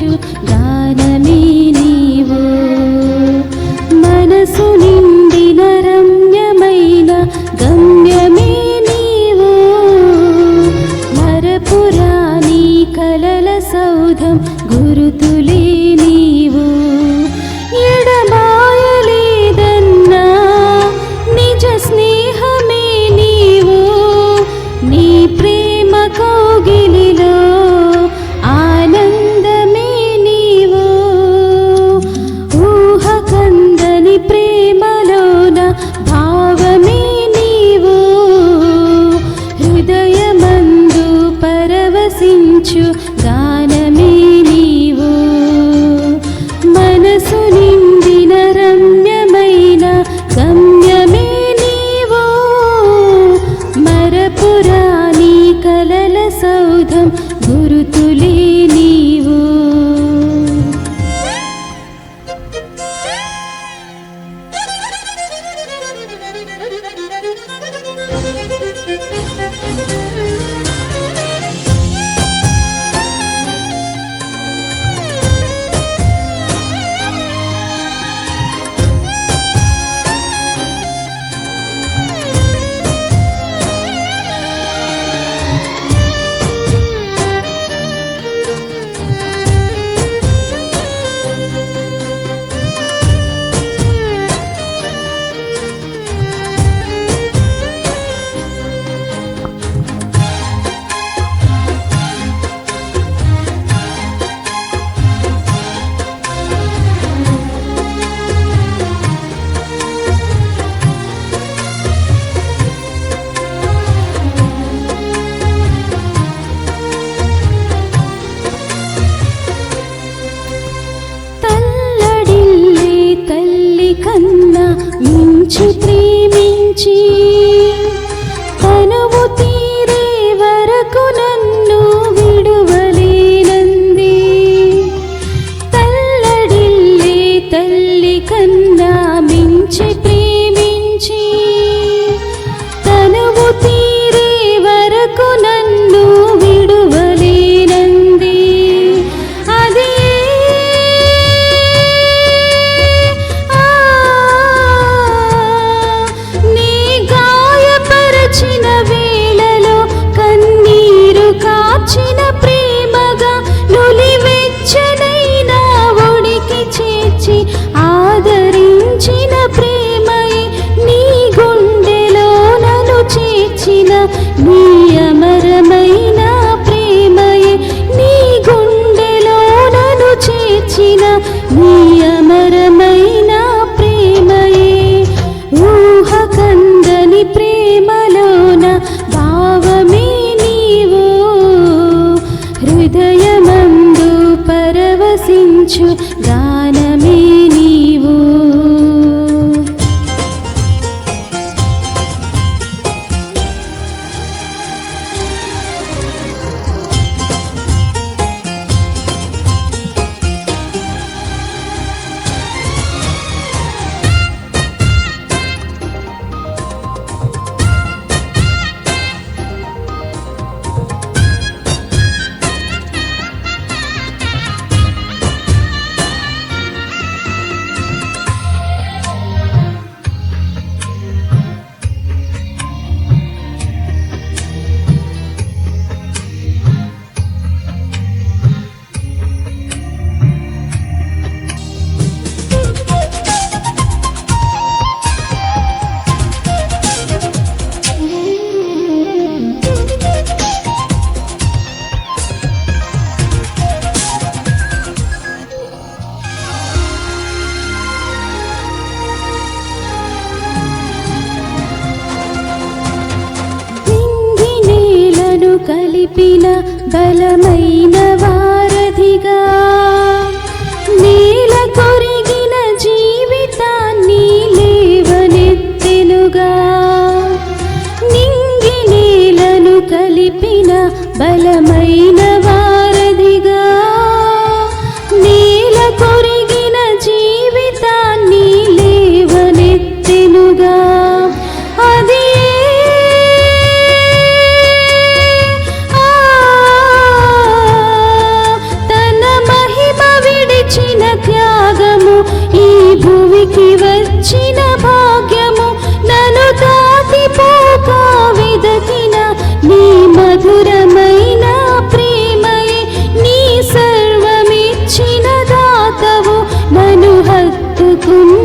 you నీ అమరమైన నీ గుండెలో నన్ను చేర్చిన నీ అమరమైన ప్రేమయే ఊహ కందని ప్రేమలోన హృదయమందు పరవశించు గా बलमपि न बलम কতক্ষণ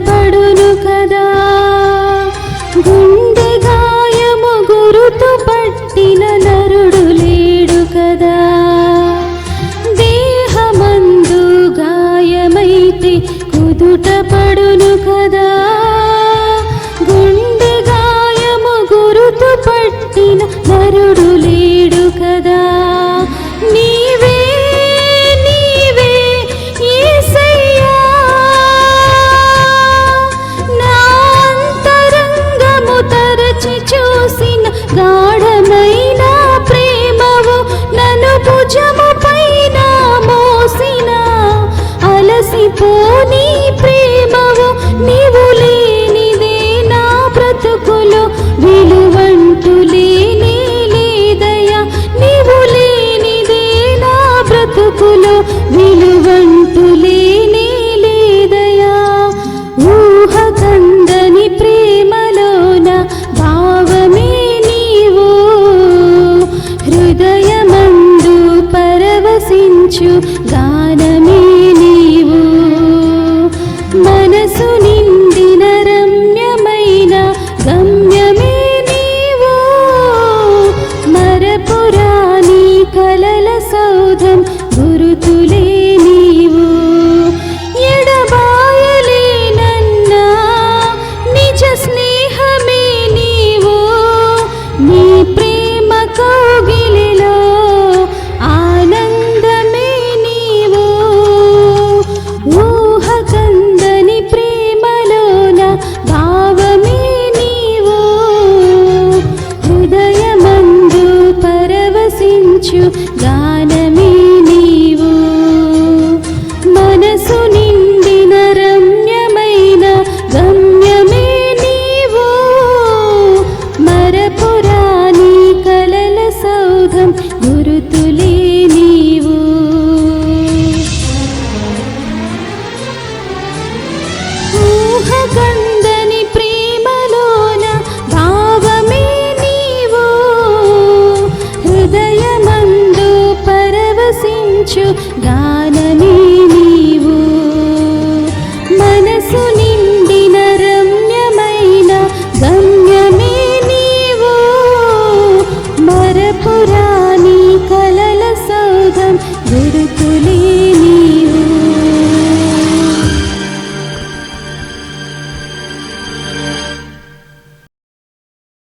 కుదుట ప్రేమవు నీవు లేనిదే నా బ్రతుకులు విలువ